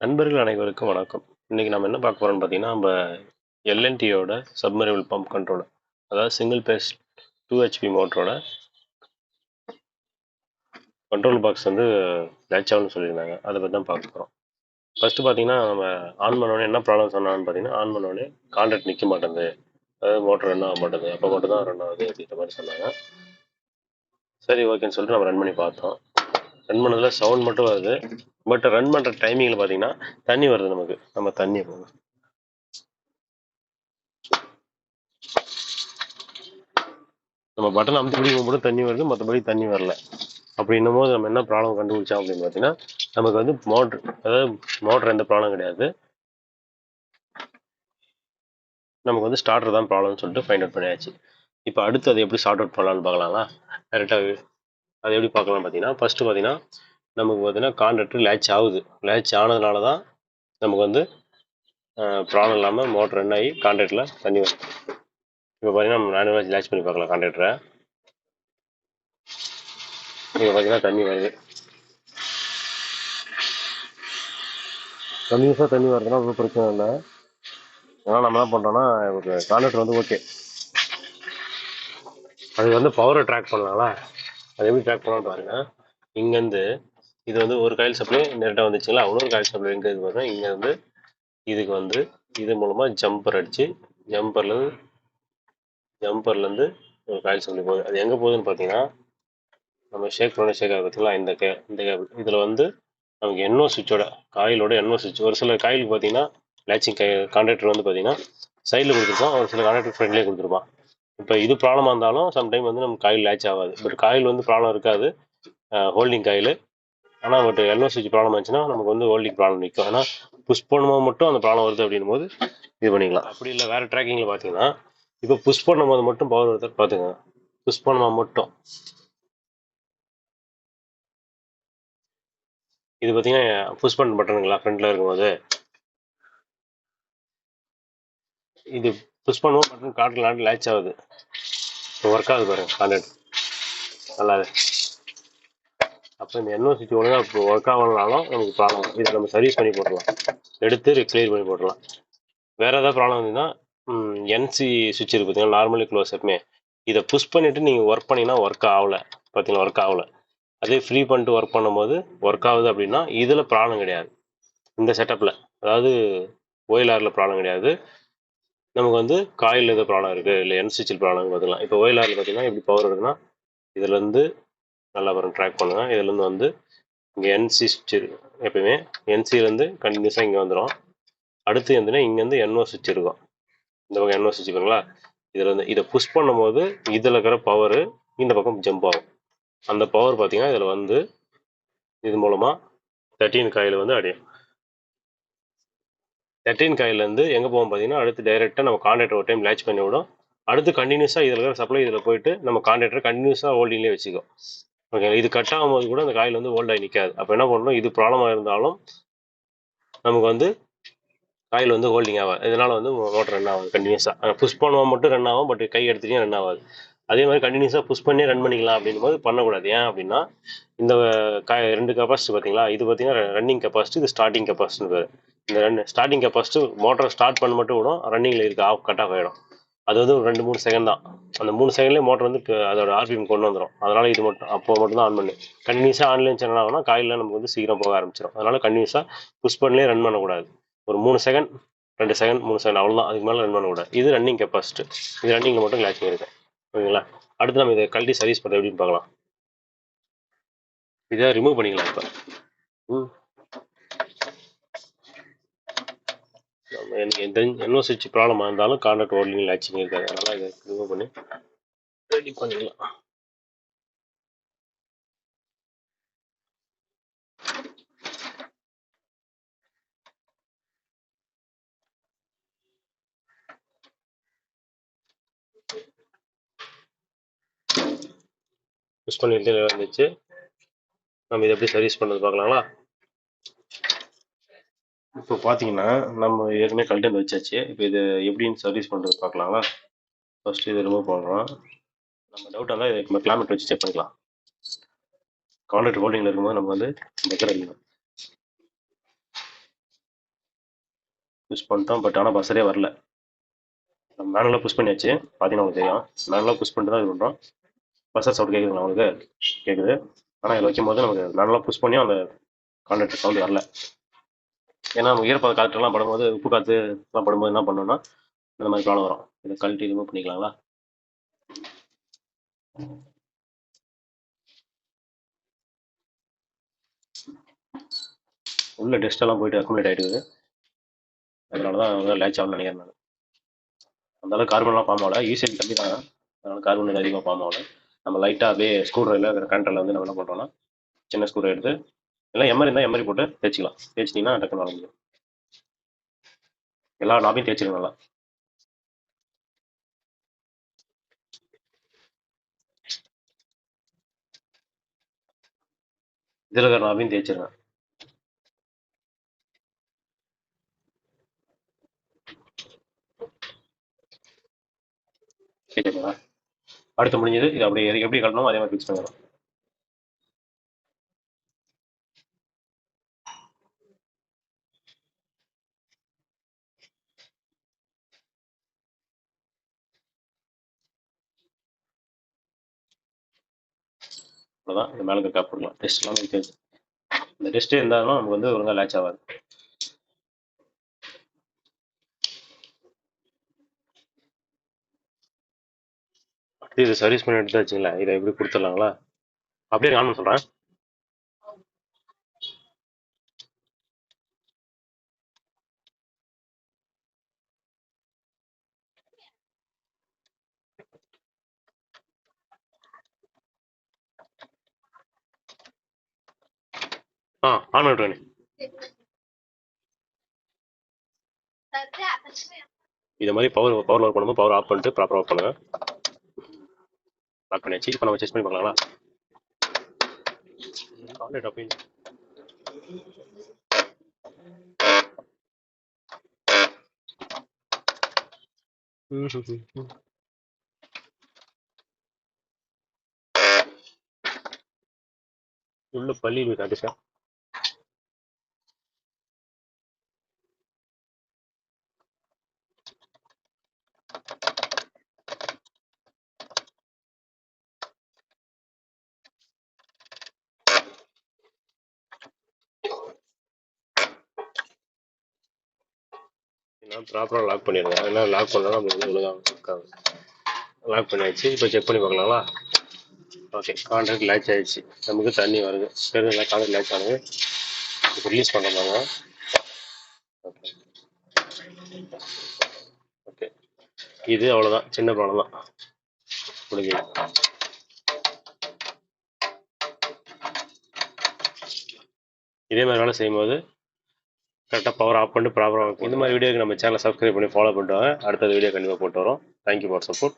நண்பர்கள் அனைவருக்கும் வணக்கம். இன்றைக்கி நம்ம என்ன பார்க்க போகிறோம்னு பார்த்தீங்கன்னா, நம்ம எல்என்டியோட சப்மரிபிள் பம்ப் கண்ட்ரோலர். அதாவது சிங்கிள் பேஸ் டூ ஹெச்பி மோட்டரோட கண்ட்ரோல் பாக்ஸ் வந்து லேச்சாகனு சொல்லியிருந்தாங்க. அதை பற்றி தான் பார்க்க போகிறோம் ஃபஸ்ட்டு பார்த்தீங்கன்னா, நம்ம ஆன் பண்ணோடனே என்ன ப்ராப்ளம் சொன்னாங்கன்னு பார்த்தீங்கன்னா, ஆன் பண்ணோடனே கான்டாக்ட் மாட்டேங்குது. அதாவது மோட்டர் ரன் ஆக மாட்டேங்குது. அப்போ மட்டும் தான் ரன் ஆகுது அப்படின்ற மாதிரி சொன்னாங்க. சரி ஓகேன்னு சொல்லிட்டு நம்ம ரன் பண்ணி பார்த்தோம். ரன் பண்ணதில் சவுண்ட் மட்டும் வருது. பட் ரன் பண்ணுற டைமிங்கில் பார்த்தீங்கன்னா, தண்ணி வருது நமக்கு. நம்ம தண்ணியை போங்க. நம்ம பட்டன் அமுத்தி பிடிக்கும் போது தண்ணி வருது. மற்றபடி தண்ணி வரல. அப்படின்னும்போது நம்ம என்ன ப்ராப்ளம் கண்டுபிடிச்சோம் அப்படின்னு பார்த்தீங்கன்னா, நமக்கு வந்து மோட்ரு அதாவது மோட்டர் எந்த ப்ராப்ளம் கிடையாது. நமக்கு வந்து ஸ்டார்டர் தான் ப்ராப்ளம்னு சொல்லிட்டு ஃபைண்ட் அவுட் பண்ணியாச்சு. இப்போ அடுத்து அதை எப்படி சார்ட் அவுட் பண்ணலான்னு பார்க்கலாங்களா? டேரெக்டாக அது எப்படி பார்க்கலாம் பார்த்தீங்கன்னா, ஃபஸ்ட்டு பார்த்தீங்கன்னா, நமக்கு பார்த்தீங்கன்னா கான்ட்ராக்டர் லேட்ச் ஆகுது. லேட்ச் ஆனதுனால தான் நமக்கு வந்து ப்ராப்ளம் இல்லாமல் மோட்டர் ரன் ஆகி கான்ட்ராக்டில் தண்ணி வரும் இப்போ பார்த்தீங்கன்னா, நம்ம மேனுவலா லேட்ச் பண்ணி பார்க்கலாம் கான்ட்ராக்டரை இங்க பார்த்தீங்கன்னா தண்ணி வருது. கண்டினியூஸாக தண்ணி வருதுன்னா ஒன்றும் பிரச்சனை இல்லை ஆனா நம்ம என்ன பண்ணுறோன்னா ஒரு கான்டாக்டர் வந்து ஓகே. அதுக்கு வந்து பவரை ட்ராக் பண்ணலாம்ல. அது எப்படி ட்ராக் பண்ணலாம்னு பாருங்கள் இங்கேருந்து இது வந்து ஒரு காயில் சப்ளை நேரட்டாக வந்துச்சுங்களா? இன்னொரு காயில் சப்ளை எங்கே இது பார்த்தா இங்கேருந்து இதுக்கு வந்து இது மூலமாக ஜம்பர் அடித்து ஜம்பர்லேருந்து ஜம்பர்லேருந்து ஒரு காயில் சப்ளை போகுது. அது எங்கே போகுதுன்னு பார்த்தீங்கன்னா, நம்ம ஷேக் பண்ண ஷேக் ஆக பார்த்தீங்களா? இந்த கே இந்த கேபிள். இதில் வந்து நமக்கு என்னோ சுவிட்சோட காயிலோட எண்ணோ சுவிட்ச் ஒரு சில காயிலுக்கு பார்த்தீங்கன்னா, லேட்சிங் கை கான்ட்ராக்டர் வந்து பார்த்தீங்கன்னா, சைடில் கொடுத்துருப்பான். ஒரு சில கான்ட்ராக்டர் ஃப்ரெண்ட்லேயே கொடுத்துருப்பான். இப்போ இது ப்ராப்ளமாக இருந்தாலும் சம்டைம் வந்து நம்ம காயில் லேட்ச் ஆகாது. பட் காயில் வந்து ப்ராப்ளம் இருக்காது. ஹோல்டிங் காயில் ஆனால் பட் என்ஓ சுவிட்ச் ப்ராப்ளம் ஆச்சுன்னா நமக்கு வந்து ஹோல்டிங் ப்ராப்ளம் நிற்கும் ஆனா புஷ் பண்ணும்போது மட்டும் அந்த ப்ராப்ளம் வருது அப்படின்னும்போது இது பண்ணிக்கலாம். அப்படி இல்லை வேறு ட்ராக்கிங்கில் பார்த்தீங்கன்னா, இப்போ புஷ் பண்ணும்போது மட்டும் பவர் வருது பார்த்துங்க புஷ் பண்ணுமா மட்டும். இது பார்த்தீங்கன்னா, புஷ் பண்ண பட்டனுங்களா ஃப்ரண்ட்ல இருக்கும்போது. இது புஷ் பண்ணுவோம் பட்டன் காட்டலான்னு லேட்ச் ஆகுது. ஒர்க் ஆகுது பாருங்க கான்டாக்ட். நல்லா அப்போ இந்த என்ஓ சுவிட்ச் ஒழுங்காக இப்போ ஒர்க் ஆகலனாலும் நமக்கு ப்ராப்ளம் இதை நம்ம சர்வீஸ் பண்ணி போட்டுடலாம். எடுத்து கிளியர் பண்ணி போட்டுடலாம். வேறு ஏதாவது ப்ராப்ளம் இருந்ததுன்னா, என்சி சுவிட்ச் இருக்கு பார்த்தீங்கன்னா நார்மலி க்ளோஸ் எப்பவுமே. இதை புஷ் பண்ணிவிட்டு நீங்கள் ஒர்க் பண்ணிங்கன்னா ஒர்க் ஆகல. பார்த்தீங்களா? ஒர்க் ஆகல. அதே ஃப்ரீ பண்ணிட்டு ஒர்க் பண்ணும்போது ஒர்க் ஆகுது அப்படின்னா, இதில் ப்ராப்ளம் கிடையாது. இந்த செட்டப்பில் அதாவது ஓஎல்ஆர்ல ப்ராப்ளம் கிடையாது. நமக்கு வந்து காயில் ஏதோ ப்ராப்ளம் இருக்கு. இல்லை என் ப்ராப்ளம் பார்த்துக்கலாம். இப்போ ஓஎல்ஆர்ல பார்த்தீங்கன்னா எப்படி பவர் இருக்குன்னா இதுலேருந்து நல்லா பாருங்க ட்ராக் பண்ணுங்க. இதுலேருந்து வந்து இங்கே என்சி சுவிட்ச் இருக்கு. எப்பயுமே என்சிலேருந்து இருந்து இங்கே வந்துடும் அடுத்து வந்துன்னா இங்கேருந்து என்ஓ சுவிட்ச் இருக்கும். இந்த பக்கம் என்ஓ சுவிட்ச் இருக்குங்களா? இதில் இருந்து இதை புஷ் பண்ணும்போது இதில் இருக்கிற பவர் இந்த பக்கம் ஜம்ப் ஆகும். அந்த பவர் பார்த்தீங்கன்னா, இதில் வந்து இது மூலமாக தேர்ட்டீன் காயில் வந்து அடையும். லெட்டின் காயிலேருந்து எங்கே போவோம் பார்த்தீங்கன்னா, அடுத்து டைரெக்டாக நம்ம கான்ட்ராக்டர் ஒரு டைம் லேட்ச் பண்ணி விடும். அடுத்து கண்டினியூஸாக இதில் இருக்கிற சப்ளை இதில் போயிட்டு நம்ம கான்ட்ராக்டர் கண்டினியூஸாக ஹோல்டிங்லேயே வச்சுக்கோ ஓகே. இது கட் ஆகும்போது கூட அந்த காயில் வந்து ஹோல்ட் ஆகி அப்போ என்ன பண்ணணும், இது ப்ராப்ளமாக இருந்தாலும் நமக்கு வந்து காயில் வந்து ஹோல்டிங் ஆகாது. இதனால் வந்து மோட்டர் ரன் ஆகாது கண்டினியூஸாக புஷ் பண்ணுவோம் மட்டும் ரன் ஆகும். பட் கை எடுத்துகிட்டே ரன் ஆகாது. அதே மாதிரி கண்டினியூஸாக புஷ் பண்ணி ரன் பண்ணிக்கலாம் அப்படின்னும்போது பண்ணக்கூடாது. ஏன் அப்படின்னா, இந்த க 2 கெப்பாசிட்டி பார்த்தீங்களா? இது பார்த்தீங்கன்னா ரன்னிங் கெப்பாசிட்டி, இது ஸ்டார்டிங் கெப்பாசிட்டின்னு பேர் இந்த ரன் ஸ்டார்டிங் ஃபஸ்ட்டு மோட்டரை ஸ்டார்ட் பண்ண மட்டும் விடும். ரன்னிங்கில் இருக்க ஆஃப் கட் ஆஃப் ஆகிடும் அது வந்து ஒரு 2, 3 செகண்ட் தான். அந்த மூணு செகண்ட்லேயே மோட்டர் வந்து அதோட ஆர்பிஎம் கொண்டு வந்துடும் அதனால் இது மட்டும் அப்போ மட்டும் தான் ஆன் பண்ணு. கண்டினியூஸா ஆன்லைன் சேனல் என்ன காயில் நமக்கு வந்து சீக்கிரம் போக ஆரம்பிச்சிடும். அதனால் கண்டினியூஸா புஷ் பண்ணலே ரன் பண்ணக்கூடாது. ஒரு மூணு செகண்ட், ரெண்டு செகண்ட், மூணு செகண்ட் அவ்வளோதான் அதுக்கு மேலே ரன் பண்ணக்கூடாது. இது ரன்னிங் கெப்பாசிட்டி. இது ரன்னிங்கில் மட்டும் கிளாச்சிங் பண்ணிருக்கேன். ஓகேங்களா? அடுத்து நம்ம இதை கழட்டி சர்வீஸ் பண்ணுறது எப்படின்னு பார்க்கலாம். இதை ரிமூவ் பண்ணிக்கலாம் இப்போ ம். நம்ம எனக்கு எந்த என்ன சுவிட்ச் ப்ராப்ளமா இருந்தாலும் கான்டாக்ட் ஹோல்டிங் லேட்சிங் இருக்காது. அதனால் இதை ரிமூவ் பண்ணி ரெடி பண்ணிக்கலாம் யூஸ் பண்ணிட்டு வந்துச்சு. நம்ம இதை எப்படி சர்வீஸ் பண்றது பார்க்கலாங்களா? இப்போ பார்த்தீங்கன்னா, நம்ம ஏற்கனவே கழட்டி வந்து வச்சாச்சு. இப்போ இது எப்படின்னு சர்வீஸ் பண்றது பார்க்கலாங்களா? ஃபர்ஸ்ட் இதை ரிமூவ் பண்றோம். நம்ம டவுட்டா இருந்தா இதை நம்ம கிளாமெட் வச்சு செக் பண்ணிக்கலாம். கான்ட்ராக்ட் ஹோல்டிங்ல இருக்கும்போது நம்ம வந்து டெக்கர் அடிக்கணும். புஷ் பண்ணிட்டோம் பட் ஆனால் பஸ்ஸரே வரல நம்ம மேனுவலாக புஷ் பண்ணியாச்சு பார்த்தீங்கன்னா உங்களுக்கு தெரியும் மேனுவலாக புஷ் பண்ணிட்டு தான் இது பண்ணுறோம் பஸ்ஸர் சவுண்ட் கேட்குதுங்களா உங்களுக்கு கேட்குது ஆனால் இதில் வைக்கும்போது நமக்கு மேனுவலாக புஷ் பண்ணியும் அந்த கான்ட்ராக்ட் சவுண்ட் வரல ஏன்னா நம்ம ஈரப்பத காற்றுலாம் படும்போது உப்பு காற்று எல்லாம் படும்போது என்ன பண்ணோம்னா இந்த மாதிரி ப்ராப்ளம் வரும். இதை கழட்டி ரிமூவ் பண்ணிக்கலாங்களா? உள்ள டெஸ்ட் எல்லாம் போயிட்டு அக்குமுலேட் ஆகிடுது அதனால தான் வந்து லேட்ச் ஆகணும்னு நினைக்கிறேன் நான். அந்த அளவுக்கு கார்பன்லாம் ஃபார்ம் ஆகல. யூசேஜ் கம்மி தான். அதனால கார்பன் அதிகமாக ஃபார்ம் ஆகல. நம்ம லைட்டாக அப்படியே ஸ்க்ரூ ட்ரைவில் கரண்டில் வந்து நம்ம என்ன பண்ணுறோம்னா சின்ன ஸ்க்ரூ எடுத்து எல்லாம் எம்ஆர் இருந்தால் எம்ஆர் போட்டு தேய்ச்சிக்கலாம். தேய்ச்சிட்டிங்கன்னா டக்குன்னு வர முடியும். எல்லா நாபையும் தேய்ச்சிருங்க நல்லா. இதில் இருக்கிற நாபையும் தேய்ச்சிருங்க. அடுத்து முடிஞ்சது இது அப்படியே எப்படி கட்டணும் அதே மாதிரி ஃபிக்ஸ் பண்ணிடணும் அவ்வளோதான் இந்த மேலே காப்பிடலாம் டெஸ்ட்லாம் டெஸ்ட் எல்லாமே இந்த டெஸ்ட்டே இருந்தாலும் நமக்கு வந்து ஒழுங்கா லேட்ச் ஆகாது. அடுத்து இது சர்வீஸ் பண்ணி எடுத்தாச்சுங்களா இதை எப்படி கொடுத்துடலாங்களா? அப்படியே ஆன் சொல்கிறேன் ஆ ஆன் பண்ணிவிட்டு இது மாதிரி பவர் பவர் ஒர்க் பண்ணும்போது பவர் ஆஃப் பண்ணிட்டு ப்ராப்பராக ஒர்க் பண்ணுங்க. ஆஃப் பண்ணியாச்சு. இப்போ நம்ம செக் பண்ணி பார்க்கலாங்களா? உள்ள பள்ளி காட்டு சார் நான் ப்ராப்பராக லாக் பண்ணிடுங்க ஏன்னா லாக் பண்ணால் நம்மளுக்கு வந்து ஒழுங்காக லாக் பண்ணியாச்சு. இப்போ செக் பண்ணி பார்க்கலாங்களா? ஓகே கான்ட்ராக்ட் லேட்ச் ஆகிடுச்சு நமக்கு தண்ணி வருது. தெரியுதுங்களா கான்ட்ராக்ட் லேட்ச் ஆனது. இப்போ ரிலீஸ் பண்ண பாருங்க ஓகே ஓகே இது அவ்வளோதான் சின்ன ப்ராப்ளம் தான். முடிஞ்சது. இதே மாதிரி வேலை செய்யும்போது கரெக்டாக பவர் ஆஃப் பண்ணிட்டு ப்ராப்பராக இந்த மாதிரி வீடியோக்கு நம்ம சேனலை சப்ஸ்கிரைப் பண்ணி ஃபாலோ பண்ணிட்டு வாங்க. அடுத்த வீடியோ கண்டிப்பாக போட்டு வரோம். Thank you for support